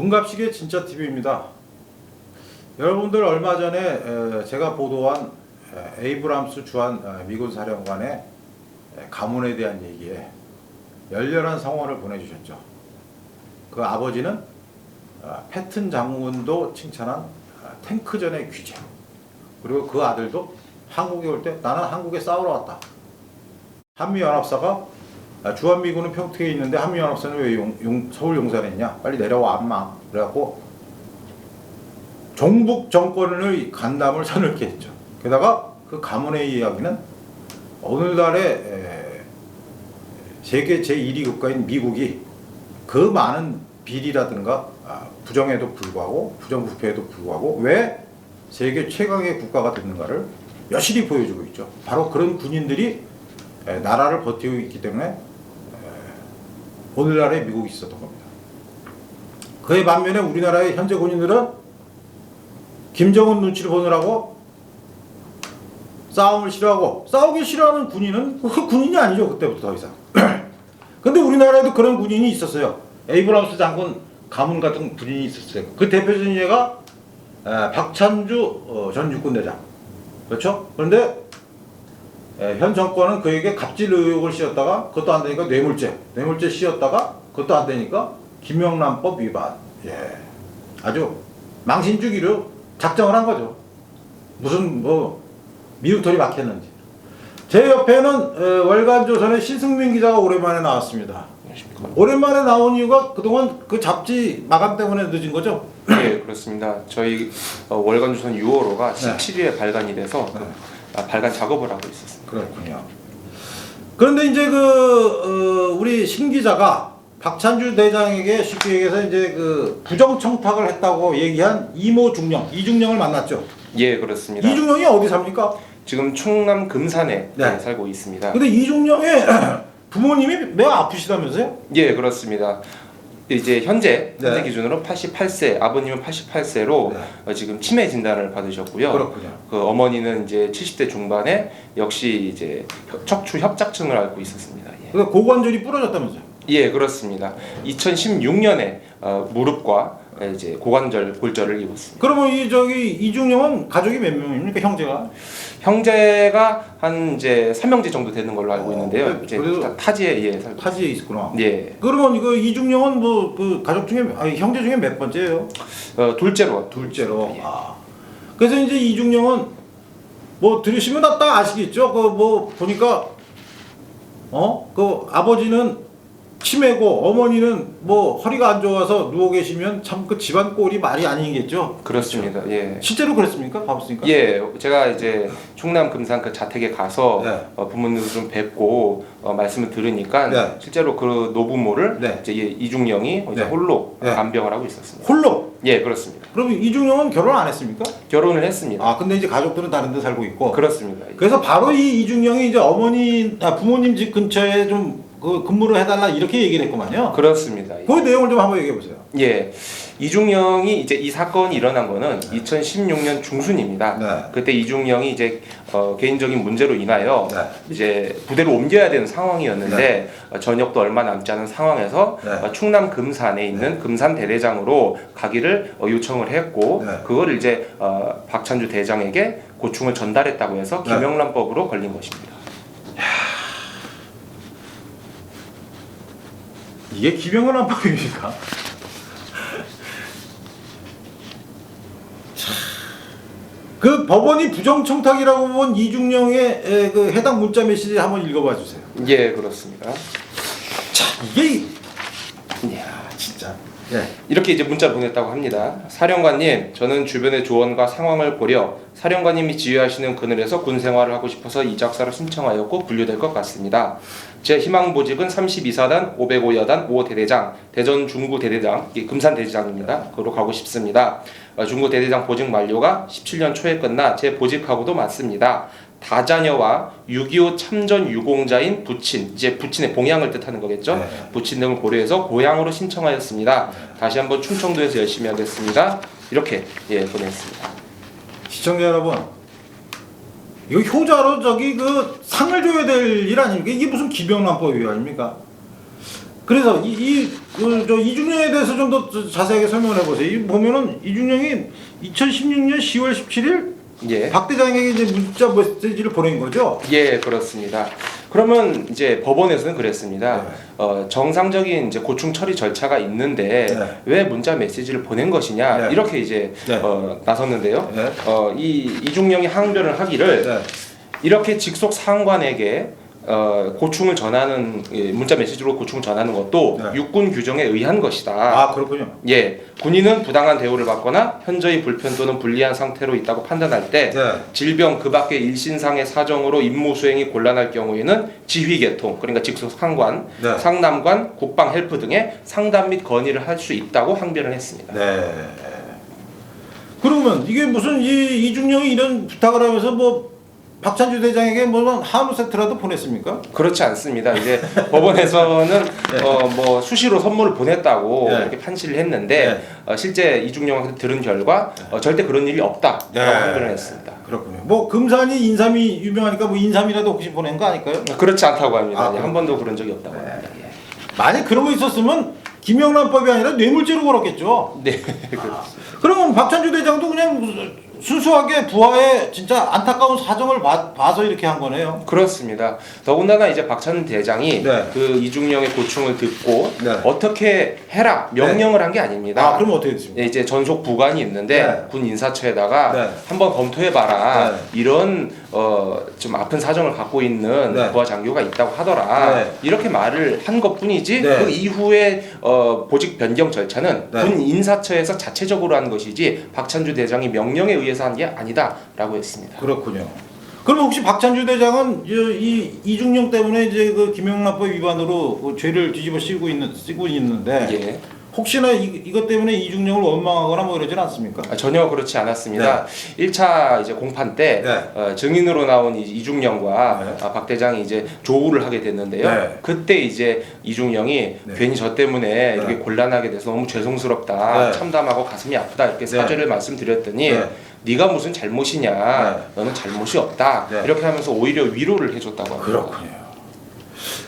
문갑식의 진짜 TV입니다. 여러분들 얼마 전에 에, 제가 보도한 에, 에이브람스 주한 어, 미군 사령관의 에, 가문에 대한 얘기에 열렬한 성원을 보내주셨죠. 그 아버지는 어, 패튼 장군도 칭찬한 어, 탱크전의 귀재 그리고 그 아들도 한국에 올 때 나는 한국에 싸우러 왔다. 한미연합사가 아, 주한미군은 평택에 있는데 한미연합사는 왜 용, 용, 서울 용산에 있냐? 빨리 내려와 암마. 그래갖고 종북 정권의 간담을 서늘게 했죠. 게다가 그 가문의 이야기는 오늘날의 에, 세계 제1위 국가인 미국이 그 많은 비리라든가 아, 부정에도 불구하고 부정부패에도 불구하고 왜 세계 최강의 국가가 됐는가를 여실히 보여주고 있죠. 바로 그런 군인들이 에, 나라를 버티고 있기 때문에 에, 오늘날의 미국이 있었던 겁니다. 그에 반면에 우리나라의 현재 군인들은 김정은 눈치를 보느라고 싸움을 싫어하고 싸우기 싫어하는 군인은 그 군인이 아니죠 그때부터 더 이상. 근데 우리나라에도 그런 군인이 있었어요. 에이브람스 장군 가문 같은 군인이 있었어요. 그 대표적인 예가 에, 박찬주 어, 전 육군대장. 그렇죠? 그런데 에, 현 정권은 그에게 갑질 의혹을 씌웠다가 그것도 안 되니까 뇌물죄, 뇌물죄 씌웠다가 그것도 안 되니까 김영란법 위반. 예, 아주 망신 주기로 작정을 한 거죠. 무슨 뭐 미우털이 막혔는지. 제 옆에는 에, 월간조선의 신승민 기자가 오랜만에 나왔습니다. 오랜만에 나온 이유가 그동안 그 잡지 마감 때문에 늦은 거죠? 네, 그렇습니다. 저희 어, 월간조선 6월호가 네. 17일에 발간이 돼서 그, 네. 아, 발간 작업을 하고 있었습니다. 그렇군요. 그런데 이제 그 어, 우리 신 기자가 박찬주 대장에게 쉽게 얘기해서 이제 그 부정 청탁을 했다고 얘기한 이모 중령 이중령을 만났죠. 예, 그렇습니다. 이중령이 어디 삽니까? 지금 충남 금산에 네. 네, 살고 있습니다. 근데 이중령의 부모님이 매우 아프시다면서요? 예, 그렇습니다. 이제 현재 네. 현재 기준으로 88세, 아버님은 88세로 네. 지금 치매 진단을 받으셨고요. 그렇군요. 그 어머니는 이제 70대 중반에 역시 이제 협- 척추 협착증을 앓고 있었습니다. 예. 그러니까 고관절이 부러졌다면서요? 예, 그렇습니다. 2016년에 어, 무릎과 이제 고관절 골절을 입었습니다. 그러면 이 저기 이중령은 가족이 몇 명입니까 형제가? 형제가 한 이제 삼형제 정도 되는 걸로 알고 어, 있는데요. 그래- 이제 그래도- 타지에 예 살고. 타지에 있었구나. 예, 그러면 이거 이중령은 뭐 그 가족 중에 아니 형제 중에 몇 번째예요? 어, 둘째로 둘째로. 예. 아. 그래서 이제 이중령은 뭐 들으시면 다, 딱 아시겠죠? 그 뭐 보니까 어? 그 아버지는 치매고 어머니는 뭐 허리가 안 좋아서 누워 계시면 참 그 집안 꼴이 말이 아니겠죠? 그렇습니다. 예. 실제로 그랬습니까? 가봤으니까? 예, 제가 이제 충남 금산 그 자택에 가서 네. 어, 부모님을 좀 뵙고 어, 말씀을 들으니까 네. 실제로 그 노부모를 네. 이제 이- 이중령이 이제 네. 홀로 네. 간병을 하고 있었습니다. 홀로. 예, 그렇습니다. 그럼 이중령은 결혼 안 했습니까? 결혼을 했습니다. 아 근데 이제 가족들은 다른 데 살고 있고. 그렇습니다. 그래서 바로 이 이중령이 이제 어머니 아, 부모님 집 근처에 좀 그 근무를 해달라 이렇게 얘기를 했구만요. 그렇습니다. 예. 그 내용을 좀 한번 얘기해 보세요. 예, 이중령이 이제 이 사건이 일어난 거는 2016년 중순입니다. 네. 그때 이중령이 이제 어, 개인적인 문제로 인하여 네. 이제 부대를 옮겨야 되는 상황이었는데 어, 전역도 얼마 남지 않은 상황에서 네. 어, 충남 금산에 있는 금산 대대장으로 가기를 어, 요청을 했고 네. 그거를 이제 어, 박찬주 대장에게 고충을 전달했다고 해서 네. 김영란법으로 걸린 것입니다. 이게 기병을 한 법입니까? 그 법원이 부정청탁이라고 본 이중령의 에, 그 해당 문자 메시지 한번 읽어봐 주세요. 예, 그렇습니다. 자 이게 예. 야 진짜 예. 이렇게 이제 문자를 보냈다고 합니다. 사령관님, 저는 주변의 조언과 상황을 고려 사령관님이 지휘하시는 그늘에서 군 생활을 하고 싶어서 이 작사를 신청하였고 분류될 것 같습니다. 제 희망 보직은 32사단 505여단 5 대대장 대전 중구 대대장 금산 대대장입니다. 그로 가고 싶습니다. 어, 중구 대대장 보직 만료가 17년 초에 끝나 제 보직하고도 맞습니다. 다자녀와 6.25 참전 유공자인 부친, 이제 부친의 봉양을 뜻하는 거겠죠. 네. 부친 등을 고려해서 고향으로 신청하였습니다. 다시 한번 충청도에서 열심히 하겠습니다. 이렇게 예 보냈습니다. 시청자 여러분 이거 효자로 저기 그 상을 줘야 될 일 아닙니까? 이게 무슨 기병란법 위반입니까? 그래서 이, 이 그 저 이중령에 대해서 좀 더 자세하게 설명을 해보세요. 이 보면은 이중령이 2016년 10월 17일 예. 박 대장에게 이제 문자 메시지를 보낸 거죠. 예, 그렇습니다. 그러면 이제 법원에서는 그랬습니다. 네. 어, 정상적인 이제 고충 처리 절차가 있는데 네. 왜 문자 메시지를 보낸 것이냐 네. 이렇게 이제 네. 어, 나섰는데요. 네. 어, 이 이중령이 항변을 하기를 네. 이렇게 직속 상관에게 어, 고충을 전하는 예, 문자 메시지로 고충을 전하는 것도 네. 육군 규정에 의한 것이다. 아 그렇군요. 예, 군인은 부당한 대우를 받거나 현저히 불편 또는 불리한 상태로 있다고 판단할 때 네. 질병 그 밖의 일신상의 사정으로 임무 수행이 곤란할 경우에는 지휘 계통 그러니까 직속 상관, 네. 상담관, 국방 헬프 등의 상담 및 건의를 할 수 있다고 항변을 했습니다. 네. 그러면 이게 무슨 이 이중령이 이런 부탁을 하면서 뭐 박찬주 대장에게 뭐 한우 세트라도 보냈습니까? 그렇지 않습니다. 이제 법원에서는 네. 어, 뭐 수시로 선물을 보냈다고 네. 이렇게 판시를 했는데 네. 어, 실제 이중령한테 들은 결과 어, 절대 그런 일이 없다라고 네. 항변을 했습니다. 그렇군요. 뭐 금산이 인삼이 유명하니까 뭐 인삼이라도 혹시 보낸 거 아닐까요? 그렇지 않다고 합니다. 아, 한. 번도 그런 적이 없다고 네. 합니다. 예. 만약 그런 거 있었으면 김영란법이 아니라 뇌물죄로 걸었겠죠. 네. 그러면 박찬주 대장도 그냥 순수하게 부하의 진짜 안타까운 사정을 봐, 봐서 이렇게 한 거네요. 그렇습니다. 더군다나 이제 박찬 대장이 네. 그 이중령의 고충을 듣고 네. 어떻게 해라 명령을 한 게 아닙니다. 아 그럼 어떻게 됐습니까? 예, 이제 전속 부관이 있는데 네. 군 인사처에다가 네. 한번 검토해봐라 네. 이런 어, 좀 아픈 사정을 갖고 있는 네. 부하 장교가 있다고 하더라 네. 이렇게 말을 한 것뿐이지 네. 그 이후에 어, 보직 변경 절차는 네. 군 인사처에서 자체적으로 한 것이지 박찬주 대장이 명령에 의해서 한 게 아니다라고 했습니다. 그렇군요. 그럼 혹시 박찬주 대장은 이, 이 이중령 때문에 이제 그 김영란법 위반으로 그 죄를 뒤집어 씌우고 있는 쓰고 있는데 예. 혹시나 이, 이것 때문에 이중령을 원망하거나 뭐 이러진 않습니까? 아, 전혀 그렇지 않았습니다. 1차 이제 공판 때 네. 어, 증인으로 나온 이- 이중령과 네. 아, 박 대장이 이제 조우를 하게 됐는데요. 네. 그때 이제 이중령이 네. 괜히 저 때문에 이렇게 네. 곤란하게 돼서 너무 죄송스럽다, 네. 참담하고 가슴이 아프다 이렇게 네. 사죄를 말씀드렸더니 네. 네 가 무슨 잘못이냐, 네. 너는 잘못이 없다 네. 이렇게 하면서 오히려 위로를 해줬다고 합니다. 그렇군요.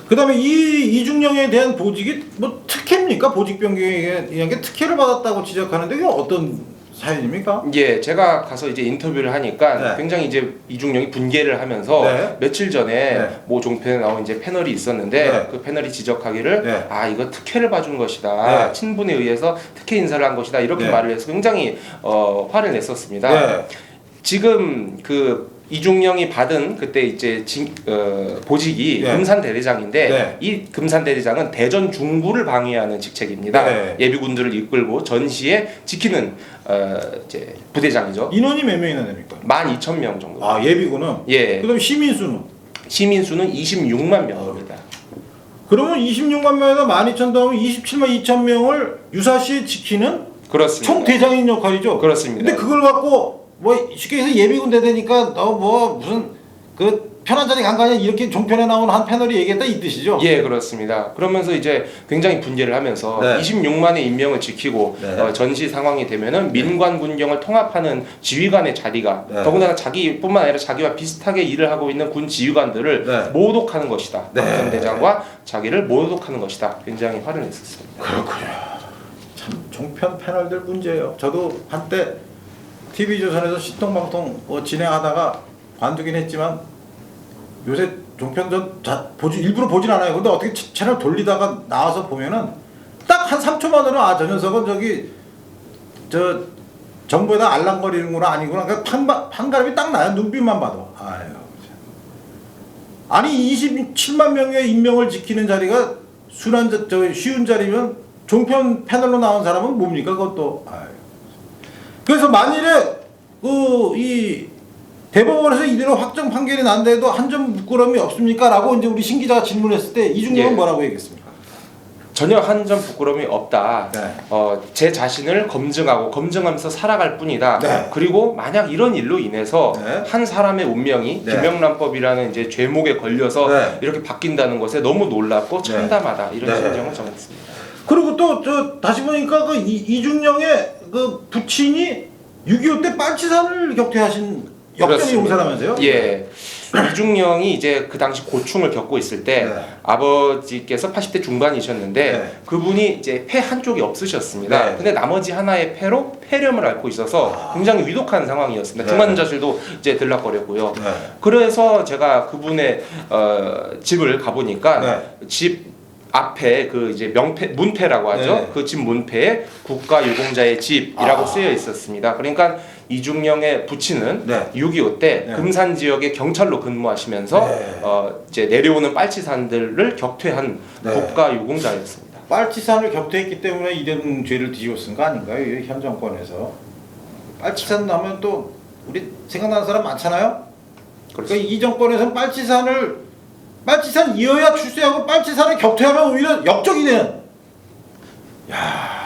그 다음에 이 이중령에 대한 보직이 뭐 특혜입니까? 보직 변경에 의한 게 특혜를 받았다고 지적하는데 이게 어떤 사연입니까? 예, 제가 가서 이제 인터뷰를 하니까 네. 굉장히 이제 이중령이 분개를 하면서 네. 며칠 전에 네. 모 종편에 나온 이제 패널이 있었는데 네. 그 패널이 지적하기를 네. 아 이거 특혜를 봐준 것이다 네. 친분에 의해서 특혜 인사를 한 것이다 이렇게 네. 말을 해서 굉장히 어, 화를 냈었습니다. 네. 지금 그 이중령이 받은 그때 이제 진, 어, 보직이 네. 금산 대대장인데 네. 이 금산 대대장은 대전 중부를 방해하는 직책입니다. 네. 예비군들을 이끌고 전시에 지키는 어, 이제 부대장이죠. 인원이 몇 명이나 됩니까? 12,000명 정도. 아 예비군은 예. 그다음 시민 수는 시민 수는 26만 명입니다. 그러면 26만 명에다 12,000 더하면 27만 2천 명을 유사시에 지키는 그렇습니다. 총 대장인 역할이죠. 그렇습니다. 근데 그걸 갖고 뭐 쉽게 해서 예비군 대대니까 너 뭐 무슨 그 편한 자리 간 거 아니야 이렇게 종편에 나온 한 패널이 얘기했다 이 뜻이죠. 예, 그렇습니다. 그러면서 이제 굉장히 분개를 하면서 네. 26만의 인명을 지키고 네. 어, 전시 상황이 되면은 민관 군경을 통합하는 지휘관의 자리가 네. 더군다나 자기뿐만 아니라 자기와 비슷하게 일을 하고 있는 군 지휘관들을 네. 모독하는 것이다. 네. 대장과 자기를 모독하는 것이다. 굉장히 화를 냈었습니다. 그렇군요. 참 종편 패널들 문제예요. 저도 한때 TV 조선에서 신통방통 뭐 진행하다가 관두긴 했지만 요새 종편 저 자, 보지 일부러 보진 않아요. 근데 어떻게 채- 채널 돌리다가 나와서 보면은 딱 한 3초 만으로 아 저 녀석은 저기 저 정부에다 알랑거리는구나 아니구나 그러니까 판, 판가름이 딱 나요. 눈빛만 봐도. 아유. 참. 아니 27만 명의 인명을 지키는 자리가 순한 자, 저 쉬운 자리면 종편 패널로 나온 사람은 뭡니까 그것도. 아유. 그래서 만일에 그 이 대법원에서 이대로 확정 판결이 난데도 한 점 부끄러움이 없습니까?라고 이제 우리 신 기자가 질문했을 때 이중령은 예. 뭐라고 얘기했습니까? 전혀 한 점 부끄러움이 없다. 네. 어, 제 자신을 검증하고 검증하면서 살아갈 뿐이다. 네. 그리고 만약 이런 일로 인해서 네. 한 사람의 운명이 네. 김영란법이라는 이제 죄목에 걸려서 네. 이렇게 바뀐다는 것에 너무 놀랍고 네. 참담하다 이런 네. 심정을 전했습니다. 그리고 또 저 다시 보니까 그 이, 이중령의 그 부친이 6.25 때 빨치산을 격퇴하신 역전의 그렇습니다. 용사라면서요? 예. 이중령이 이제 그 당시 고충을 겪고 있을 때 네. 아버지께서 80대 중반이셨는데 네. 그분이 이제 폐 한쪽이 없으셨습니다. 네. 근데 나머지 하나의 폐로 폐렴을 앓고 있어서 아. 굉장히 위독한 상황이었습니다. 네. 중환자실도 이제 들락거렸고요. 네. 그래서 제가 그분의 어, 집을 가보니까 네. 집 앞에 그 이제 명패 문패라고 하죠. 네. 그집 문패에 국가 유공자의 집이라고 아. 쓰여 있었습니다. 그러니까 이중령의 부친은 네. 6.25때 네. 금산 지역의 경찰로 근무하시면서 네. 어, 이제 내려오는 빨치산들을 격퇴한 네. 국가 유공자였습니다. 빨치산을 격퇴했기 때문에 이런 죄를 뒤집어 쓴 거 아닌가요? 이현 정권에서 빨치산 하면 또 우리 생각나는 사람 많잖아요. 그러니까 이 정권에서는 빨치산을 빨치산 이어야 출세하고 빨치산을 격퇴하면 오히려 역적이 되는. 야.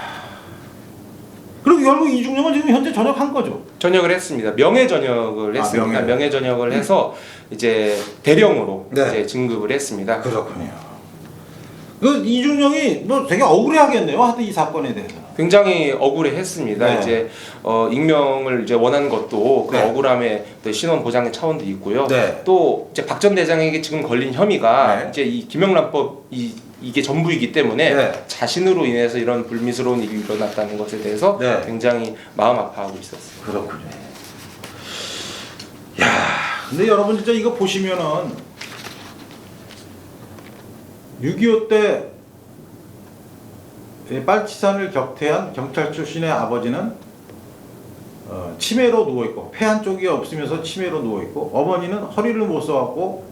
그리고 결국 이중령은 지금 현재 전역한 거죠. 전역을 했습니다. 명예 전역을 아, 했습니다. 명예. 명예 전역을 해서 이제 대령으로 네. 이제 진급을 했습니다. 그렇군요. 그 이중령이 뭐 되게 억울해하겠네요. 하여튼 이 사건에 대해서. 굉장히 억울해했습니다. 네. 이제 어, 익명을 이제 원한 것도 그 네. 억울함의 또 신원 보장의 차원도 있고요. 네. 또 이제 박 전 대장에게 지금 걸린 혐의가 네. 이제 이 김영란법 이 이게 전부이기 때문에 네. 자신으로 인해서 이런 불미스러운 일이 일어났다는 것에 대해서 네. 굉장히 마음 아파하고 있었어요. 그렇군요. 야, 근데 여러분 진짜 이거 보시면은 6.25 때 빨치산을 격퇴한 경찰 출신의 아버지는 어, 치매로 누워 있고 폐 한쪽이 없으면서 치매로 누워 있고 어머니는 허리를 못 써갖고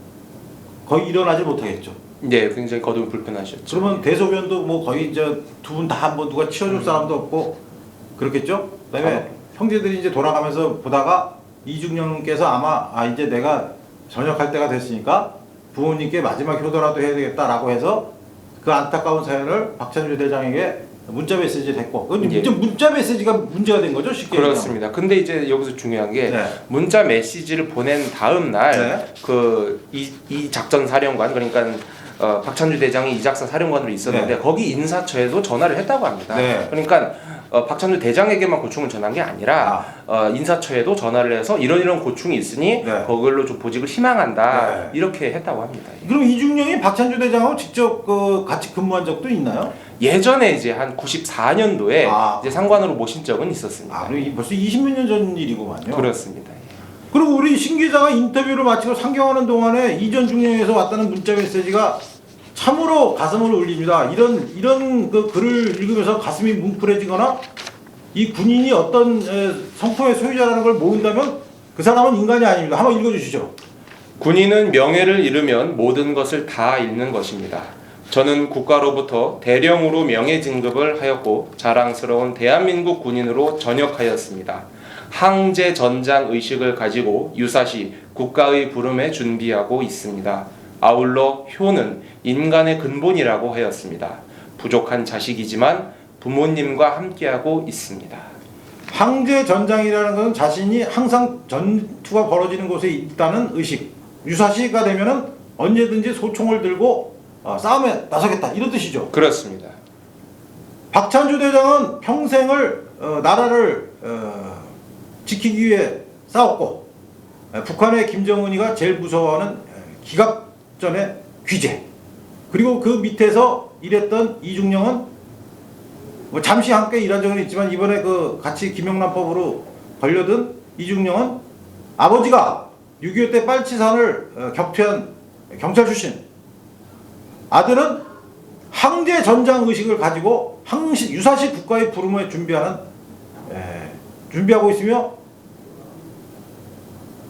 거의 일어나지 못하겠죠. 네, 굉장히 거듭 불편하셨죠. 그러면 대소변도 뭐 거의 이제 두 분 다 한번 누가 치워줄 사람도 없고 그렇겠죠. 그다음에 아. 형제들이 이제 돌아가면서 보다가 이중령께서 아마 아 이제 내가 전역할 때가 됐으니까 부모님께 마지막 효도라도 해야 되겠다라고 해서 그 안타까운 사연을 박찬주 대장에게 문자 메시지를 했고 그 예. 문자, 문자 메시지가 문제가 된 거죠 쉽게. 그렇습니다. 근데 이제 여기서 중요한 게 네. 문자 메시지를 보낸 다음 네. 날그이이 작전 사령관 그러니까 어, 박찬주 대장이 이작사 사령관으로 있었는데 네. 거기 인사처에도 전화를 했다고 합니다. 네. 그러니까 어, 박찬주 대장에게만 고충을 전한 게 아니라 아, 어, 인사처에도 전화를 해서 이런 이런 고충이 있으니 네. 그걸로 좀 보직을 희망한다 네. 이렇게 했다고 합니다. 그럼 이중령이 박찬주 대장하고 직접 그 같이 근무한 적도 있나요? 예전에 이제 한 94년도에 아. 이제 상관으로 모신 적은 있었습니다. 아, 그럼 이 벌써 20몇 년 전 일이구만요. 그렇습니다. 그리고 우리 신 기자가 인터뷰를 마치고 상경하는 동안에 이전 중령에서 왔다는 문자 메시지가 참으로 가슴을 울립니다. 이런 이런 그 글을 읽으면서 가슴이 뭉클해지거나 이 군인이 어떤 에, 성품의 소유자라는 걸 모른다면 그 사람은 인간이 아닙니다. 한번 읽어주시죠. 군인은 명예를 잃으면 모든 것을 다 잃는 것입니다. 저는 국가로부터 대령으로 명예 진급을 하였고 자랑스러운 대한민국 군인으로 전역하였습니다. 항제 전장 의식을 가지고 유사시 국가의 부름에 준비하고 있습니다. 아울러 효는 인간의 근본이라고 하였습니다. 부족한 자식이지만 부모님과 함께하고 있습니다. 황제 전장이라는 것은 자신이 항상 전투가 벌어지는 곳에 있다는 의식. 유사시가 되면은 언제든지 소총을 들고 어, 싸움에 나서겠다 이런 뜻이죠. 그렇습니다. 박찬주 대장은 평생을 어, 나라를 어, 지키기 위해 싸웠고 에, 북한의 김정은이가 제일 무서워하는 에, 기갑 전의 귀재. 그리고 그 밑에서 일했던 이중령은 뭐 잠시 함께 일한 적은 있지만 이번에 그 같이 김영란법으로 걸려든 이중령은 아버지가 6.25 때 빨치산을 어, 격퇴한 경찰 출신. 아들은 항제 전장 의식을 가지고 항시 유사시 국가의 부름을 준비하는 에, 준비하고 있으며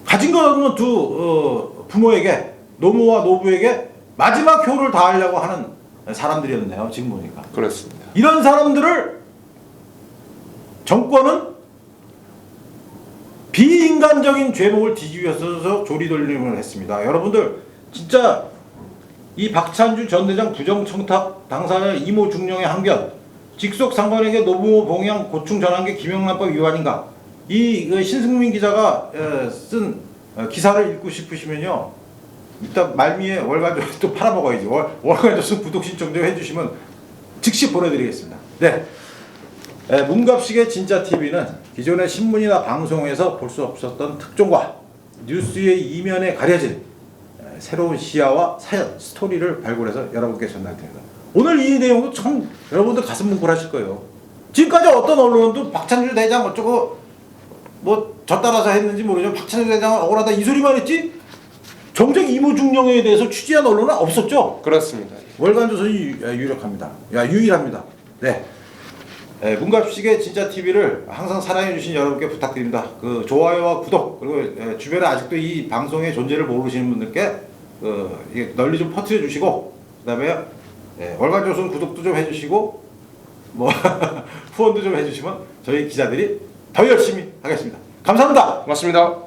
가진 것 없는 두 어, 부모에게 노모와 노부에게 마지막 효를 다하려고 하는 사람들이었네요 지금 보니까 그렇습니다. 이런 사람들을 정권은 비인간적인 죄목을 뒤집어서 조리돌림을 했습니다. 여러분들 진짜 이 박찬주 전 대장 부정청탁 당사자 이모 중령의 항변 직속 상관에게 노부모 봉양 고충 전환계 김영란법 위반인가 이그 신승민 기자가 에, 쓴 어, 기사를 읽고 싶으시면요 이따 말미에 월간조 또 팔아먹어야지 월, 월간조수 구독 신청 좀 해주시면 즉시 보내드리겠습니다. 네. 에, 문갑식의 진짜 TV는 기존의 신문이나 방송에서 볼 수 없었던 특종과 뉴스의 이면에 가려진 새로운 시야와 사연, 스토리를 발굴해서 여러분께 전달드립니다. 오늘 이 내용도 참 여러분들 가슴 뭉클하실 거예요. 지금까지 어떤 언론도 박찬주 대장 어쩌고 뭐 저 따라서 했는지 모르지만 박찬주 대장은 억울하다 이 소리만 했지 정작 이모중령에 대해서 취재한 언론은 없었죠. 그렇습니다. 월간조선이 유- 아, 유력합니다. 야 유일합니다. 네. 네, 문갑식의 진짜 TV를 항상 사랑해 주신 여러분께 부탁드립니다. 그 좋아요와 구독 그리고 에, 주변에 아직도 이 방송의 존재를 모르시는 분들께 그 널리 좀 퍼뜨려 주시고 그다음에 예, 월간조선 구독도 좀 해주시고 뭐 후원도 좀 해주시면 저희 기자들이 더 열심히 하겠습니다. 감사합니다. 고맙습니다.